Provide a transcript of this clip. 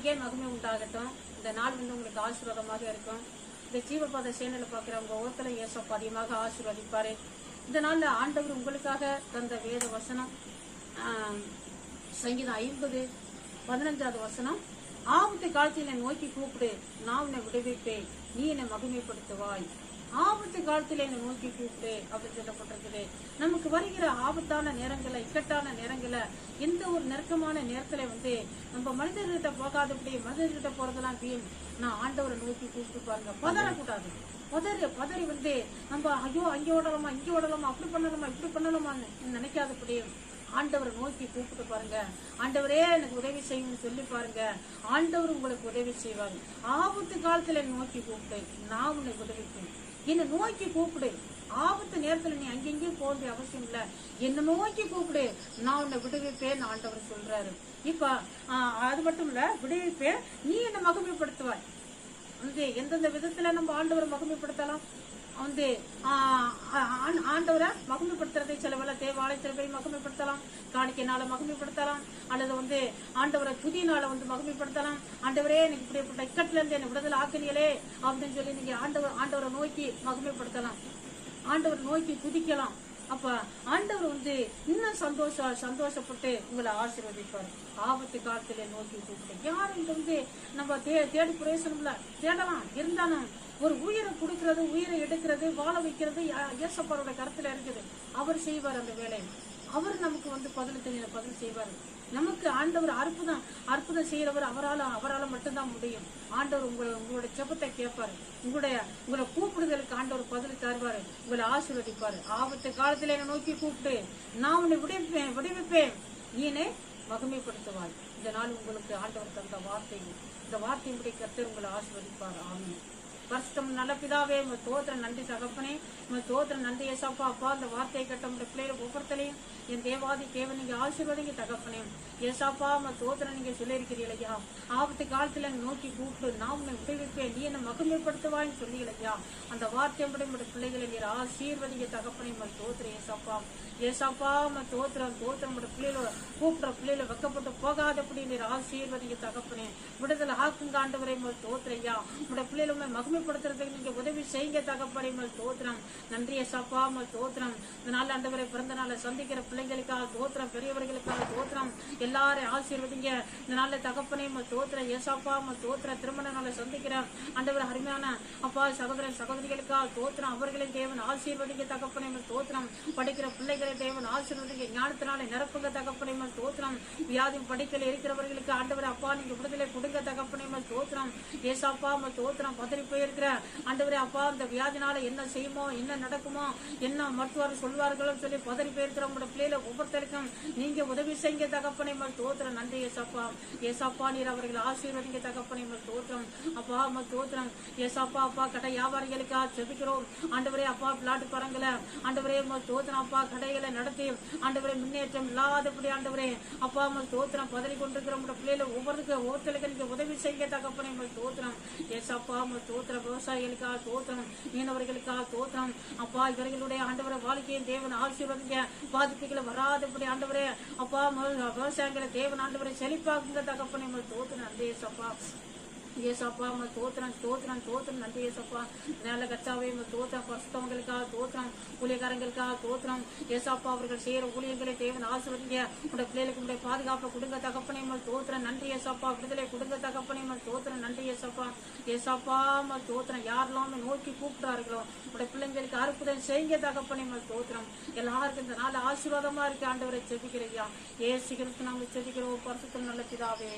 தேவனுக்கே மகிமை உண்டாகட்டும். இந்த நாள் வந்து உங்களுக்கு ஆசீர்வாதமாக இருக்கும். இந்த ஜீவபாத சேனலை பார்க்குறவங்க ஒவ்வொருத்தரும் ஏசப்பா அதிகமாக ஆசீர்வதிப்பார். இந்த நாள்ல ஆண்டவர் உங்களுக்காக தந்த வேத வசனம் சங்கீதம் ஐம்பது பதினஞ்சாவது வசனம் ஆபத்து காலத்தில் என்னை நோக்கி கூப்பிடு நான் உன்னை விடுவிப்பேன் நீ என்னை மகிமைப்படுத்துவாய். ஆபத்து காலத்தில் என்னை நோக்கி கூப்பிடு அப்படின்னு சொல்லப்பட்டிருக்குது. நமக்கு வருகிற ஆபத்தான நேரங்களை இக்கட்டான நேரங்கள எந்த ஒரு நெருக்கமான நேரத்துல வந்து நம்ம மனிதர்கிட்ட போகாதபடி மனிதர்கிட்ட போறதெல்லாம் வீண் நான் ஆண்டவரை நோக்கி கூப்பிட்டு பாருங்க. பதறக்கூடாது பதறி பதறி வந்து நம்ம ஐயோ அங்கே ஓடலாமா இங்கே ஓடலாமா அப்படி பண்ணலாமா இப்படி பண்ணலாமான்னு நினைக்காதபடி ஆண்டவரை நோக்கி கூப்பிட்டு பாருங்க. ஆண்டவரே எனக்கு உதவி செய்யும்னு சொல்லி பாருங்க. ஆண்டவர் உங்களுக்கு உதவி செய்வாங்க ஆபத்து காலத்துல நோக்கி கூப்பிட்டு நான் உன்னை உதவிப்பேன். என்னை நோக்கி கூப்பிடு. ஆபத்து நேரத்துல நீ அங்கெங்கேயும் போக வேண்டிய அவசியம் இல்ல. என்னை நோக்கி கூப்பிடு. நான் உன்னை விடுவிப்பேன் ஆண்டவர் சொல்றாரு. இப்ப ஆஹ், அது மட்டும் இல்ல விடுவிப்பேன். நீ என்னை மகிமைப்படுத்துவாய். வந்து எந்தெந்த விதத்துல நம்ம ஆண்டவரை மகிமைப்படுத்தலாம்? வந்து ஆண்டவரை மகிமைப்படுத்துறதை சில தேவாலய தேவாலயத்தில் போய் மகிமைப்படுத்தலாம். காணிக்கைனால மகிமைப்படுத்தலாம். அல்லது வந்து ஆண்டவரை துதினால வந்து மகிமைப்படுத்தலாம். ஆண்டவரே எனக்கு இப்படிப்பட்ட இக்கட்டுல இருந்து என்னை விடுதலை ஆக்கினியலே அப்படின்னு சொல்லி நீங்க ஆண்டவர் ஆண்டவரை நோக்கி மகிமைப்படுத்தலாம். ஆண்டவர் நோக்கி துதிக்கலாம். அப்ப ஆண்டவர் வந்து இன்னும் சந்தோஷ சந்தோஷப்பட்டு உங்களை ஆசீர்வதிப்பார். ஆபத்து காலத்திலே நோக்கி கூப்பிட்டு. யாரும் இங்க வந்து நம்ம தே தேடி பிரயோசனம்ல தேடலாம். இருந்தாலும் ஒரு உயிரை கொடுக்கறது உயிரை எடுக்கிறது வாழ வைக்கிறது இயேசப்பாரோட கருத்துல இருக்குது. அவர் செய்வார் அந்த வேலையை. அவர் நமக்கு வந்து பதில் தெரிய பதில் செய்வார். நமக்கு ஆண்டவர் அற்புதம் அற்புதம் செய்யறவர் அவரால அவரால மட்டும்தான் முடியும். ஆண்டவர் உங்களை உங்களோட செபத்தை கேட்பாரு. உங்களுடைய உங்களை கூப்பிடுதலுக்கு ஆண்டவர் பதில் தருவாரு. உங்களை ஆசீர்வதிப்பாரு. ஆபத்து காலத்துல என்னை நோக்கி கூப்பிட்டு நான் உன்னை விடுவிப்பேன் விடுவிப்பேன். நீனே மகிமைப்படுத்துவாய். இந்த நாள் உங்களுக்கு ஆண்டவர் தந்த வார்த்தை இந்த வார்த்தையின்படி கர்த்தர் உங்களை ஆசீர்வதிப்பார். ஆமீன். வருஷம் நல்ல பிதாவே உங்க தோத்திர நன்றி தகப்பனே. உங்க தோத்திர நன்றி ஏசாப்பா. அப்பா அந்த வார்த்தையை கேட்ட உங்க பிள்ளைகள் ஒவ்வொருத்தலையும் என் தேவாதி தேவன் நீங்க ஆசீர்வதிங்க தகப்பனே. ஏசாப்பா உங்க தோத்திர நீங்க சொல்லியிருக்கிறீர்கள் ஐயா. ஆபத்து காலத்துல நோக்கி கூப்பிட்டு நான் உன்னை விடுவிப்பேன். நீ என்னை மகிமைப்படுத்துவான்னு சொல்லி ஐயா. அந்த வார்த்தை உங்களுடைய பிள்ளைகளை நீர் ஆசீர்வதிங்க தகப்பனே உங்க தோத்திர ஏசாப்பா. ஏசாப்பா உங்க தோத்திரம் தோத்திரம் உங்களுடைய பிள்ளைகளோட கூப்பிடுற பிள்ளைகளை வெக்கப்பட்டு போகாதபடி நீர் ஆசீர்வதிங்க தகப்பனே. விடுதலை ஆக்குங்க ஆண்டவரை உங்க தோத்திரையா உங்களுடைய பிள்ளைகளை உண்மை மகிமைப்படுத்துறதுக்கு நீங்க உதவி செய்யுங்க தகப்பனை உங்கள் தோத்திரம். நன்றிய சப்பா உங்கள் தோத்திரம். இந்த நாள் பிறந்த நாளை சந்திக்கிற பிள்ளைங்களுக்காக தோத்திரம் பெரியவர்களுக்காக எல்லாரையும் ஆசீர்வதிங்க. இந்த நாள்ல தகப்பனே உங்கள் ஏசாப்பா நம்ம தோத்துற திருமண நாளை சந்திக்கிறேன் ஆண்டவர் அருமையான அப்பா சகோதர சகோதரிகளுக்கா தோத்துறோம் அவர்களை தேவன் ஆசீர்வதிங்க தகப்பனை உங்கள் தோத்திரம் படிக்கிற பிள்ளைகளை தேவன் ஆசீர்வதிங்க. ஞானத்தினாலே நிரப்புங்க தகப்பனை உங்கள் தோத்திரம். வியாதி படிக்கல இருக்கிறவர்களுக்கு ஆண்டவர் அப்பா நீங்க விடுதலை கொடுங்க தகப்பனை உங்கள் தோத்திரம். ஏசாப்பா நம்ம தோத்துறோம் பதறி போயிருக்கிற ஆண்டவரே அப்பா இந்த வியாதினால என்ன செய்யுமோ என்ன நடக்குமோ என்ன மருத்துவர் சொல்வார்களோ சொல்லி பதறி போயிருக்கிற உங்களோட பிள்ளைகளை ஒவ்வொருத்தருக்கும் நீங்க உதவி செய்யுங்க தகப்பனை உங்கள் தோத்திரம். நன்றி ஏசப்பா. ஏசப்பா நீர் அவர்கள் ஆசீர்வதிங்க தகப்பனை உங்கள் தோத்திரம். அப்பா அம்மா தோத்திரம். ஏசப்பா அப்பா கடை வியாபாரிகளுக்கா செபிக்கிறோம். ஆண்டவரே அப்பா பிளாட்டு பரங்களை ஆண்டவரே உங்கள் தோத்திரம். அப்பா கடைகளை நடத்தி ஆண்டவரே முன்னேற்றம் இல்லாதபடி ஆண்டவரே அப்பா உங்கள் தோத்திரம். பதறி கொண்டிருக்கிற உங்களோட பிள்ளைகளை ஒவ்வொருக்கு ஒவ்வொருத்தருக்கு நீங்க உதவி செய்ய தகப்பனை உங்கள் தோத்திரம். ஏசப்பா உங்கள் தோத்திரம். விவசாயிகளுக்காக தோத்திரம். மீனவர்களுக்காக தோத்திரம். அப்பா இவர்களுடைய ஆண்டவரை வாழ்க்கையின் தேவன் ஆசீர்வதிங்க. பாதிப்புகளை வராதபடி ஆண்டவரே அப்பா ம- தேவனாண்டவரை செழிப்பாக்குங்க தகப்பனை உங்கள் தோத்திரம் நன்றி ஏசப்பா ஏசப்பா உங்க தோத்திரம் தோத்திரம் நன்றி ஏசப்பா. நல்ல கச்சாவே உங்க தோத்திரம் பரிசுத்தவங்களுக்காக தோத்திரம் ஊழியக்காரங்களுக்காக தோத்திரம் ஏசப்பா அவர்கள் செய்யற ஊழியர்களை தேவன் ஆசிரியங்க உங்களுடைய பிள்ளைகளுக்கு உங்களுடைய பாதுகாப்பை கொடுங்க தகப்பனை உங்கள் தோத்துறேன். நன்றி ஏசப்பா. விடுதலை கொடுங்க தகப்பனை உங்கள் தோத்துறேன். நன்றி ஏசப்பா. ஏசப்பா உங்கள் தோத்திரம் யாரெல்லாம் நோக்கி கூப்பிட்டார்களோ உங்களுடைய பிள்ளைங்களுக்கு அற்புதம் செய்யுங்க தகப்பனை உங்கள் தோத்திரம் எல்லாருக்கும் இந்த நாள் ஆசீர்வாதமா இருக்கு. ஆண்டவரை செபிக்கிறையா ஏ சிகரத்து நாங்கள் செபிக்கிறோம். பரிசுத்தம் நல்ல பிதாவே.